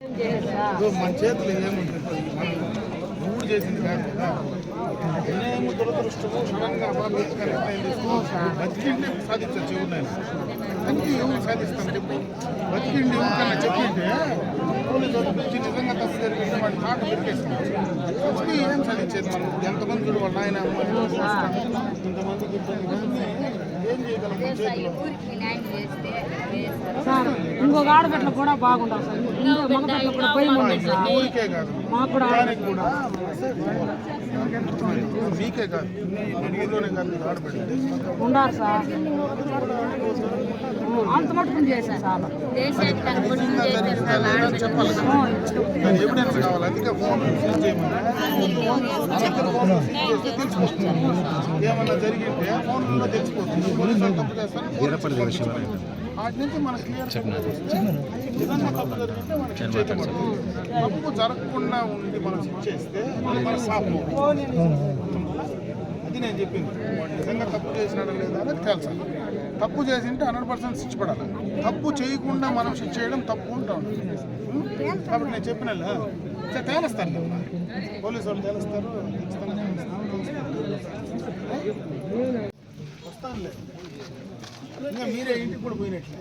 మన చేతులు ఏముంటుంది? నువ్వు చేసింది కాదు కదా. నేనేమో దురదృష్టము సడన్గా బతికిండి సాధించచ్చు ఎవరినైనా బతికి ఎవరు సాధిస్తాను చెప్పు? బతికిండి ఎవరికన్నా చెప్పింటే పోలీసు వాళ్ళు నిజంగా తప్పు జరిగింది వాడి మాట దొరికేస్తాం బతికి ఏం సాధించేది మనం? ఎంతమంది చూడు వాళ్ళ ఆయన అమ్మ ఇంతమందికి ఇబ్బంది సార్ ఇంకొక ఆడబిడ్డలు కూడా బాగుంటారు సార్. ఇంకో మగబిడ్డలు కూడా భయం మాకు కూడా మీకే కాదు. మన ఊళ్ళోనే కాదు మీరు ఆడబెట్టింది ఉండాలి సార్. అంత మటుకు చేశారు. సార్ దేశానికి అనుగుణం చేశారు సార్ ఆడబిడ్డ చెప్పాలి కదా దాని ఎవిడెన్స్ కావాలి? అందుకే ఫోన్ చేయమని. ఫోన్ ఏమన్నా జరిగింటే ఫోన్లో తెలిసిపోతుంది. తప్పు చేస్తారు నుంచి మనకు క్లియర్ ఏదన్నా తప్పు జరిగితే మనకి. తప్పు జరగకుండా ఉండి మనం చేస్తే మన అది నేను చెప్పింది. నిజంగా తప్పు చేసినాడా లేదా అనేది తప్పు చేసింటే హండ్రెడ్ పర్సెంట్ శిక్ష పడాలి తప్పు చేయకుండా మనం శిక్ష చేయడం తప్పు ఉంటా? కాబట్టి నేను చెప్పిన తేలుస్తాను కదా పోలీసు వాళ్ళు తేలుస్తారు. తేలుస్తారు. వస్తానులే. ఇంకా మీరే ఇంటికి కూడా పోయినట్లే.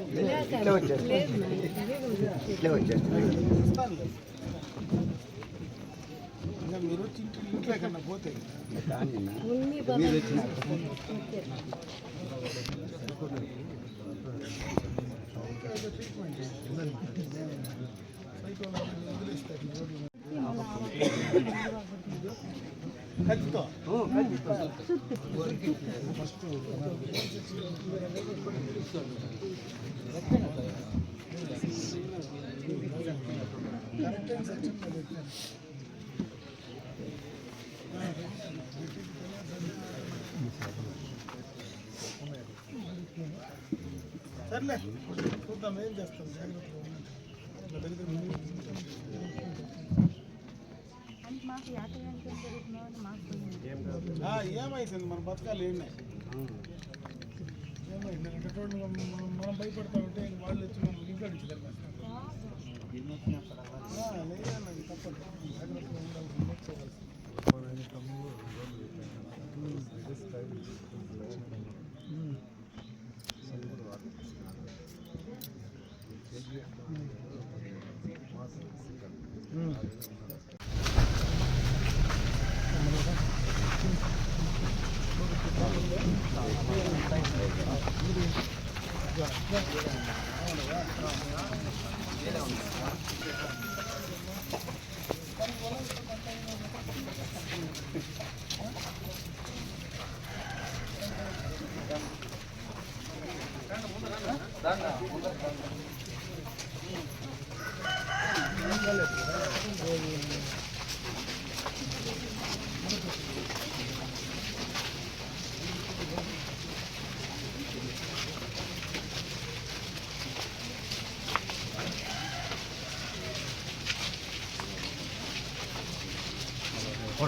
ఇంకా మీరు వచ్చి ఇంట్లో కన్నా పోతే? సర్లే చూద్దాం ఏం చేస్తాం జాగ్రత్తగా ఏమైంది మన బతకాలు ఏమైనాయి ఏమైంది అటువంటి మనం మనం భయపడతా ఉంటే ఇంక వాళ్ళు వచ్చి మనం ఇంట్లో నుంచి తప్పదు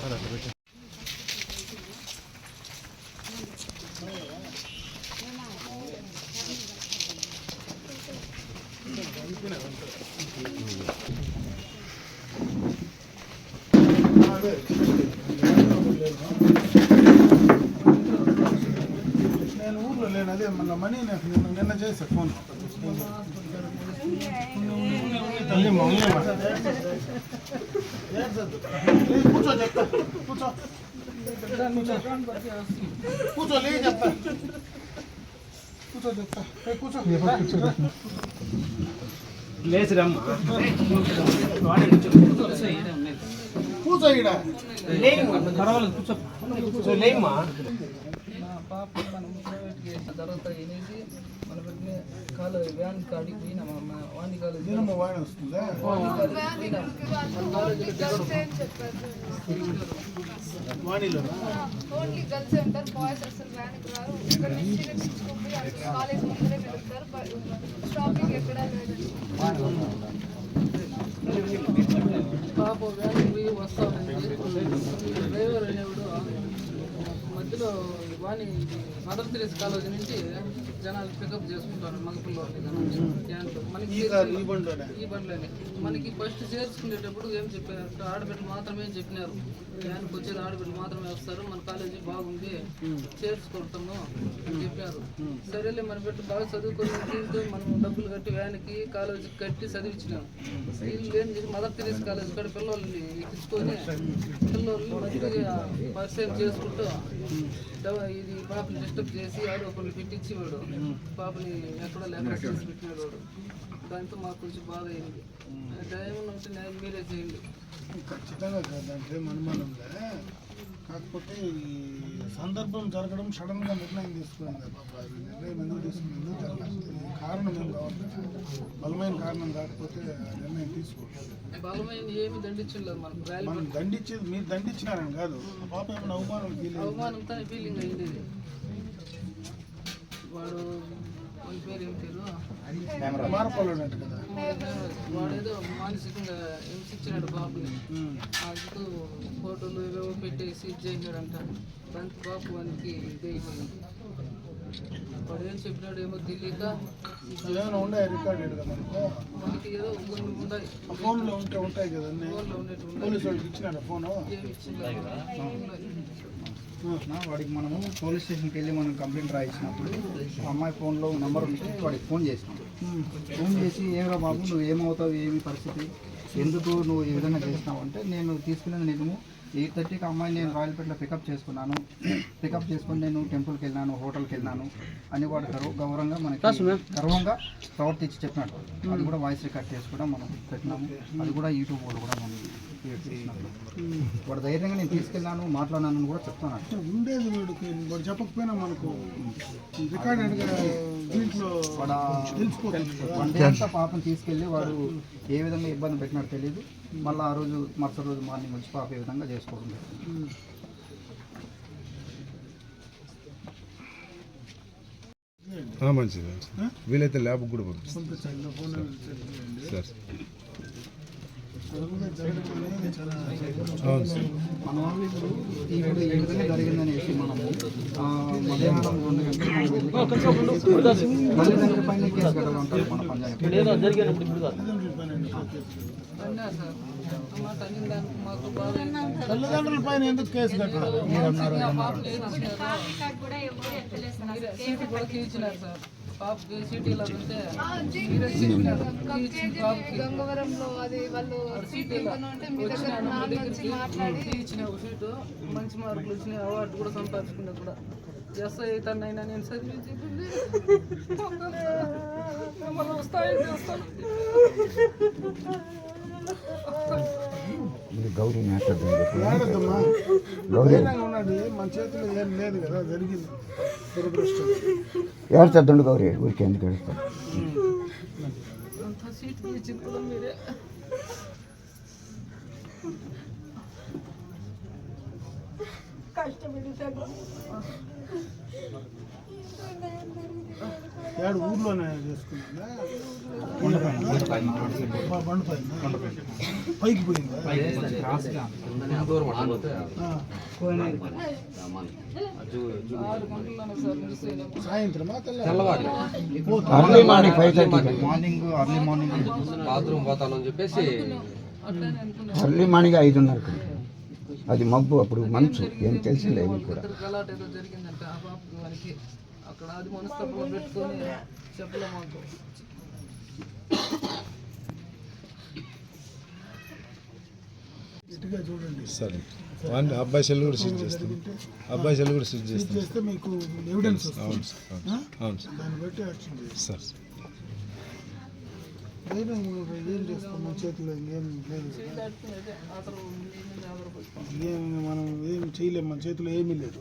జాగ్రత్తగా ఉండాలి పెట్టి నేను ఊర్లో లేను అదే మన మనీ నాకు నిన్న నిన్న ఫోన్. ఉందిమ్మా, ఉందిమ్మా. కూర్చో చెప్తా కూర్చో కూర్చో లే చెప్తా కూర్చో చెప్తా కూర్చో లేచి కూర్చో పర్వాలేదు కూర్చో కూర్చో లేమ్మా పాప మనం ప్రైవేట్కి తర్వాత మన పెట్టిన కాలు వ్యాన్ కాడికి పోయినా మా వాణి కాలేజ్ దినమ్మ వాయిన వస్తుందా. వాణిలో ఓన్లీ గర్ల్స్ ఉంటారు బాయ్స్ అసలు వ్యాన్కి రారు ఇక్కడ నుంచి తీసుకుపోయి అక్కడ కాలేజ్ ముందరే వెళ్తారు. స్టాపింగ్ ఎక్కడా లేదండి పాప వ్యాన్ పోయి వస్తా డ్రైవర్ అనేవాడు మధ్యలో వాణి మదర్ తెరేస్ కాలేజ్ నుంచి జనాలు పికప్ చేసుకుంటారు మగ మనకి ఈ బండిలోనే? మనకి ఫస్ట్ చేర్చుకునేటప్పుడు ఏం చెప్పారు? ఆడబిడ్డ మాత్రమే చెప్పినారు. క్యాన్కి వచ్చేది ఆడబిడ్డ మాత్రమే వస్తారు. మన కాలేజీ బాగుంది చేర్చుకుంటాము అని చెప్పారు. సరేలే మన బిడ్డ బాగా చదువుకొని దీంతో మనం డబ్బులు కట్టి వ్యాన్కి కాలేజీకి కట్టి చదివించినాం. వీళ్ళు ఏం చేసి మదర్ తెరీస్ కాలేజ్ కాడ పిల్లల్ని ఎక్కించుకొని పిల్లల్ని మంచిగా పరిచయం చేసుకుంటూ ఇది పాపని డిస్టర్బ్ చేసి ఆడు ఒకరిని పెట్టించేవాడు పాపని ఎక్కడో లేకుండా చేసి పెట్టినాడు వాడు. దాంతో మాకు కొంచెం బాధ అయింది. దయం ఉంటే న్యాయం మీరే చేయండి. ఖచ్చితంగా కాదంటే అనుమానంలే. కాకపోతే ఈ సందర్భం జరగడం సడన్గా నిర్ణయం తీసుకునేది పాప. అది నిర్ణయం ఎందుకు జరగలేదు? ఈ కారణం ఏం కావాలి? బలమైన కారణం కాకపోతే నిర్ణయం తీసుకోవాలి బలమైన ఏమి దండించలేదు మనం దండించేది మీరు దండించినారని కాదు. పాప ఏమైనా అవమానం ఫీల్ అయింది అవమానంతో ఫీలింగ్ అయింది. వాడు వాళ్ళ పేరు ఏం పేరు? మారపాలన్నట్టు కదా. వాడేదో మానసికంగా హింసించినాడు బాబుని. అందుకు ఫోటోలు ఏవేవో పెట్టేసి ఇది చేసినాడంట. దానికి బాబు వానికి ఇదైపోయింది. వాడు ఏం చెప్పినాడు ఏమో తెలియక ఏమైనా ఉన్నాయి రికార్డెడ్ కదా మనకు? ఏదో కొన్ని ఉన్నాయి ఫోన్లో ఉంటే ఉంటాయి కదా పోలీసు వాళ్ళకి ఇచ్చినారా ఫోను? ఏమి ఇచ్చింది వాడికి మనము పోలీస్ స్టేషన్కి వెళ్ళి మనం కంప్లైంట్ రాయించినప్పుడు అమ్మాయి ఫోన్లో నెంబర్ ఉంటే వాడికి ఫోన్ చేసినాం. ఫోన్ చేసి ఏమరా బాబు నువ్వు ఏమవుతావు? ఏమి పరిస్థితి? ఎందుకు నువ్వు ఈ విధంగా చేసినావు? అంటే నేను తీసుకునేది నిజము. ఎయిట్ థర్టీకి అమ్మాయి నేను రాయలపేటలో పికప్ చేసుకున్నాను. పికప్ చేసుకొని నేను టెంపుల్కి వెళ్ళినాను హోటల్కి వెళ్ళినాను అని వాడు గర్వ గౌరవంగా మనకి గర్వంగా ప్రవర్తించి చెప్పినాడు. అది కూడా వాయిస్ రికార్డ్ చేసి కూడా మనం పెట్టినాము. అది కూడా యూట్యూబ్ వాళ్ళు కూడా మనం వాడు ధైర్యంగా నేను తీసుకెళ్ళాను మాట్లాడినాను కూడా చెప్తున్నాను ఉండేది వీడికి. వాడు చెప్పకపోయినా మనకు రికార్డెడ్గా దీంట్లో తెలిసిపోతుంది. కదా. వన్ డే అంతా పాపను తీసుకెళ్ళి వాడు ఏ విధంగా ఇబ్బంది పెట్టినాడో తెలియదు. మళ్ళీ ఆ రోజు మరుసటి రోజు మార్నింగ్ వచ్చి పాప ఈ విధంగా చేసుకోవడం జరిగింది. ఆ, మంచిది. వీలైతే ల్యాబ్కి కూడా పంపిస్తాం. పంపించండి. ఫోన్ చేయండి సార్ జరుగుతుంది జరగడం అనేది చాలా అవును సార్ మన వాళ్ళు ఇప్పుడు ఈ విధంగా జరిగిందనేసి మనము మధ్యాహ్నం రెండు మనం తల్లిదండ్రుల పైన కేసు కట్టాలంటారు మన పంచాయతీ సార్ మాకు తల్లిదండ్రుల పైన ఎందుకు కేసు కట్టాలి పాపకి సీట్ ఇలా ఉంటే గంగవరంలో అది వాళ్ళు తీయించిన ఒక సీటు మంచి మార్కులు వచ్చినాయి అవార్డు కూడా సంపాదించుకున్నా కూడా. ఎస్ఐ అవుతానైనా నేను చదివి చెప్పింది మనం స్థాయి చేస్తాను ఏడద్దమ్మా ధైర్యంగా ఉన్నాడు మన చేతిలో ఏం లేదు కదా జరిగింది దురదృష్టం ఏడ్చద్దండు గౌరీ ఊరికి ఎందుకు ఏడుస్తాడు అంత సీట్ తీయించింది కూడా మీరే ఏడు ఊర్లోనే చేసుకున్నా బండ పైన పైకి పోయిందా? తెల్లవారు early morning five thirty morning early morning early morning ఐదున్నరకు. అది మబ్బు అప్పుడు మంచు. ఏం తెలిసిందే కూడా. అక్కడ అది మనస్తత్వం పెట్టుకొని చెప్పలే మాకు. సరే. వాడిని అబ్బాయి సెల్ కూడా స్విచ్ చేస్తాం. అబ్బాయి సెల్ కూడా స్విచ్ చేస్తాం. చేస్తే మీకు ఎవిడెన్స్ అవును సార్ అవును సార్. మన ఏం మనం ఏం చేయలేం మన చేతిలో ఏమీ లేదు.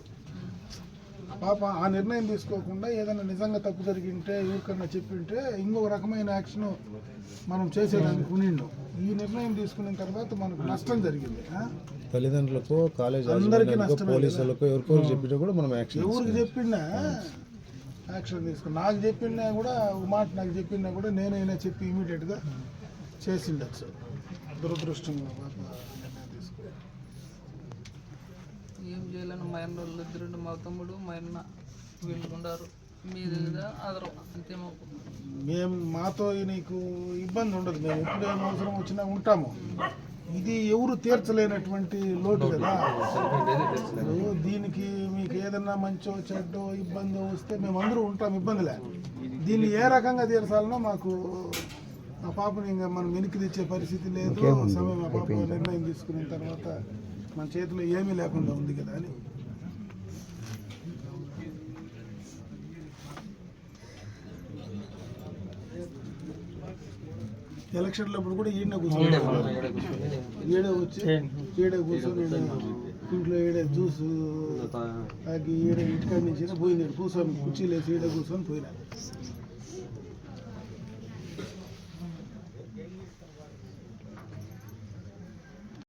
పాప ఆ నిర్ణయం తీసుకోకుండా ఏదైనా నిజంగా తప్పు జరిగింటే ఎవరికన్నా చెప్పింటే ఇంకొక రకమైన యాక్షన్ మనం చేసేదానికి ఉండిండు ఈ నిర్ణయం తీసుకున్న తర్వాత మనకు నష్టం జరిగింది? తల్లిదండ్రులకు కాలేజ్ అందరికీ నష్టమే పోలీసులకు ఎవరికో చెప్పినా కూడా మనం యాక్షన్ ఎవరికి చెప్పినా యాక్షన్ తీసుకుని నాకు చెప్పినా కూడా మాట నాకు చెప్పినా కూడా నేనైనా చెప్పి ఇమీడియట్గా చేసిండొచ్చు. దురదృష్టంగా ఏం చేయాలని. మా అన్న వాళ్ళు ఇద్దరు మా తమ్ముడు మా అన్న వీళ్ళు ఉన్నారు ఆధారం అంతే మాకు. మేము మాతో నీకు ఇబ్బంది ఉండదు. మేము ఎప్పుడు ఏం అవసరం వచ్చినా ఉంటాము. ఇది ఎవరు తీర్చలేనటువంటి లోటు కదా. దీనికి మీకు ఏదన్నా మంచో చెడ్డో ఇబ్బందో వస్తే మేము అందరూ ఉంటాం ఇబ్బందిలే. దీన్ని ఏ రకంగా తీర్చాలనో మాకు ఆ పాపని ఇంకా మనం వెనక్కి తెచ్చే పరిస్థితి లేదు? సమయం ఆ పాప నిర్ణయం తీసుకున్న తర్వాత మన చేతిలో ఏమీ లేకుండా ఉంది కదా అని. ఎలక్షన్లప్పుడు కూడా ఈయన కూర్చొని ఈడే వచ్చి ఈడే కూర్చొని ఇంట్లో ఈడే జ్యూస్ తాగి ఈడే ఇంటికాడి నుంచి పోయినాడు. కూర్చొని కుర్చీలు వేసి ఈడే కూర్చొని పోయినాడు.